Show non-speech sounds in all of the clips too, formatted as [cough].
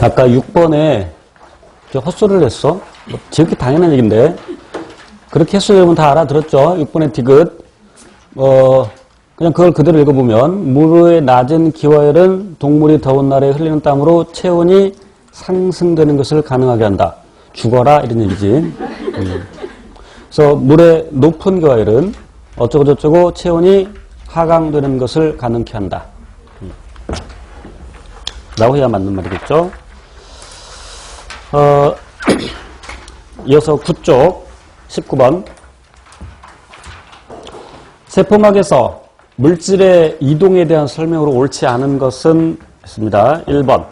아까 6번에 헛소리를 했어. 뭐 지극히 당연한 얘기인데. 그렇게 했어요. 여러분 다 알아들었죠? 6번의 디귿. 어, 그냥 그걸 그대로 읽어보면, 무르의 낮은 기와열은 동물이 더운 날에 흘리는 땀으로 체온이 상승되는 것을 가능하게 한다. 죽어라, 이런 얘기지. 음. 그래서 물의 높은 기와열은 어쩌고저쩌고 체온이 하강되는 것을 가능케 한다. 음. 라고 해야 맞는 말이겠죠. 어, [clears throat] 이어서 9쪽 19번 세포막에서 물질의 이동에 대한 설명으로 옳지 않은 것은 있습니다. 1번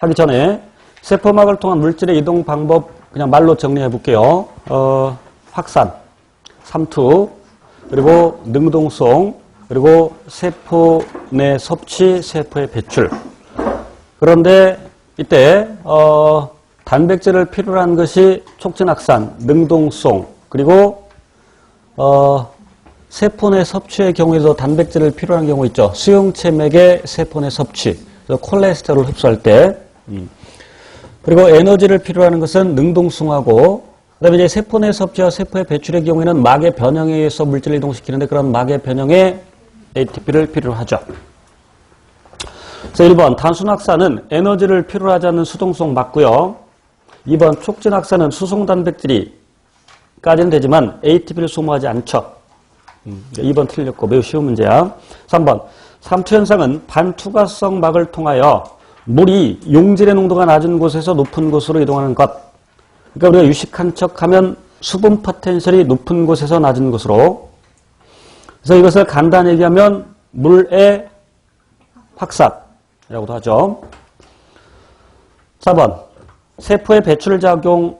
하기 전에 세포막을 통한 물질의 이동 방법 그냥 말로 정리해 볼게요. 어, 확산, 삼투, 그리고 능동성, 그리고 세포 내 섭취, 세포의 배출. 그런데 이때 어, 단백질을 필요로 한 것이 촉진확산, 능동성, 그리고 어, 세포 내 섭취의 경우에도 단백질을 필요로 한 경우 있죠. 수용체맥의 세포 내 섭취, 콜레스테롤 흡수할 때. 음. 그리고 에너지를 필요로 하는 것은 능동성하고 그다음에 이제 세포 내 섭취와 세포의 배출의 경우에는 막의 변형에 의해서 물질을 이동시키는데 그런 막의 변형에 ATP를 필요로 하죠. 그래서 1번 단순 확산은 에너지를 필요로 하지 않는 수동성 맞고요. 2번 촉진 확산은 수송 단백질이 까지는 되지만 ATP를 소모하지 않죠. 음, 2번 틀렸고 매우 쉬운 문제야. 3번 삼투 현상은 반투과성 막을 통하여 물이 용질의 농도가 낮은 곳에서 높은 곳으로 이동하는 것. 그러니까 우리가 유식한 척하면 수분 포텐셜이 높은 곳에서 낮은 곳으로. 그래서 이것을 간단히 얘기하면 물의 확산 이라고도 하죠. 4번 세포의 배출 작용은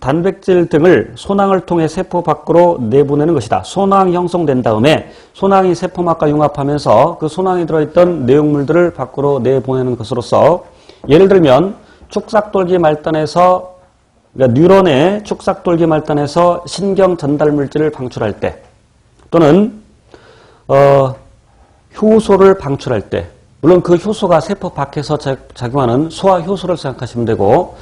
단백질 등을 소낭을 통해 세포 밖으로 내보내는 것이다. 소낭 형성된 다음에 소낭이 세포막과 융합하면서 그 소낭에 들어있던 내용물들을 밖으로 내보내는 것으로서 예를 들면 축삭돌기 말단에서 그러니까 뉴런의 축삭돌기 말단에서 신경 전달 물질을 방출할 때 또는 어, 효소를 방출할 때 물론 그 효소가 세포 밖에서 작용하는 소화 효소를 생각하시면 되고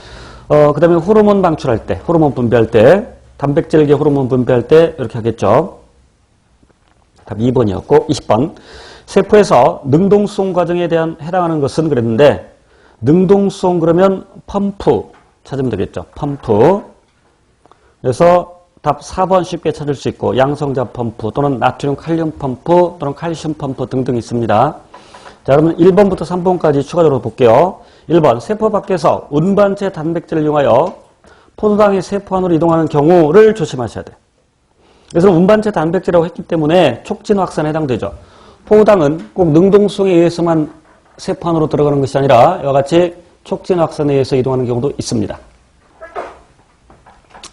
어, 그 다음에 호르몬 방출할 때 호르몬 분비할 때 단백질계 호르몬 분비할 때 이렇게 하겠죠. 답 2번이었고 20번. 세포에서 능동성 과정에 대한 해당하는 것은 그랬는데 능동성 그러면 펌프 찾으면 되겠죠. 펌프. 그래서 답 4번 쉽게 찾을 수 있고 양성자 펌프 또는 나트륨 칼륨 펌프 또는 칼슘 펌프 등등 있습니다. 자, 그러면 1번부터 3번까지 추가적으로 볼게요. 1번 세포 밖에서 운반체 단백질을 이용하여 포도당이 세포 안으로 이동하는 경우를 조심하셔야 돼. 그래서 운반체 단백질이라고 했기 때문에 촉진 확산에 해당되죠. 포도당은 꼭 능동성에 의해서만 세포 안으로 들어가는 것이 아니라 이와 같이 촉진 확산에 의해서 이동하는 경우도 있습니다.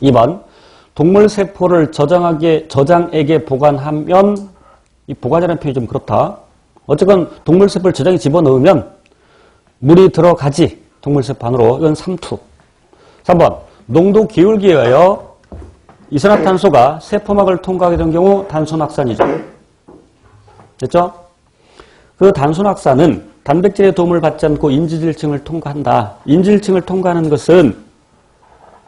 2번 동물 세포를 저장하게 저장액에 보관하면 이 보관이라는 표현이 좀 그렇다. 어쨌건 동물 세포를 저장에 집어넣으면 물이 들어가지 동물 세포 안으로 이건 3투. 3번 농도 기울기에 의하여 이산화탄소가 세포막을 통과하게 된 경우 단순 확산이죠. 됐죠? 그 단순 확산은 단백질의 도움을 받지 않고 인지질층을 통과한다. 인지질층을 통과하는 것은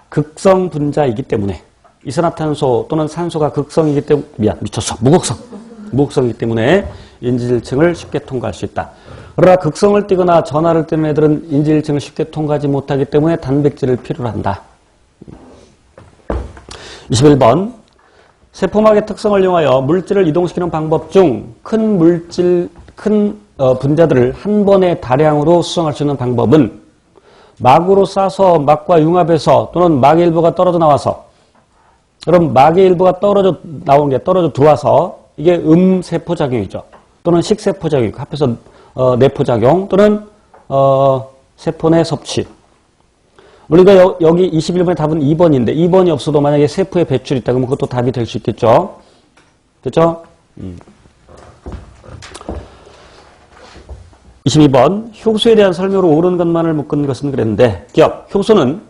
극성 분자이기 때문에 이산화탄소 또는 산소가 극성이기 때문에 미안 미쳤어 무극성 무극성이기 때문에 인지질층을 쉽게 통과할 수 있다. 그러나 극성을 띠거나 전하를 띠는 애들은 인지질층을 쉽게 통과하지 못하기 때문에 단백질을 필요로 한다. 21번 세포막의 특성을 이용하여 물질을 이동시키는 방법 중 큰 물질 큰 어, 분자들을 한 번에 다량으로 수송할 수 있는 방법은 막으로 싸서 막과 융합해서 또는 막의 일부가 떨어져 나와서 그럼 막의 일부가 떨어져 나온 게 떨어져 들어와서 이게 음세포 작용이죠. 또는 식세포 작용, 합해서 어, 내포 작용 또는 어, 세포 내 섭취. 우리가 여, 기 21번의 답은 2번인데 2번이 없어도 만약에 세포의 배출이 있다 그러면 그것도 답이 될 수 있겠죠. 됐죠? 음. 22번 효소에 대한 설명으로 옳은 것만을 묶은 것은 그랬는데 기업 효소는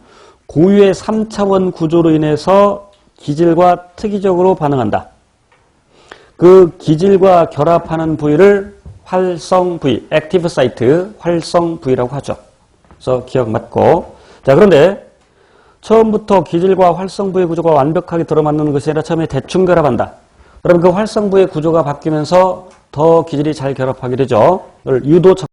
고유의 3차원 구조로 인해서 기질과 특이적으로 반응한다. 그 기질과 결합하는 부위를 활성 부위, 액티브 사이트, 활성 부위라고 하죠. 그래서 기억 맞고. 자, 그런데 처음부터 기질과 활성 부의 구조가 완벽하게 들어맞는 것이 아니라 처음에 대충 결합한다. 그럼 그 활성 부의 구조가 바뀌면서 더 기질이 잘 결합하게 되죠. 유도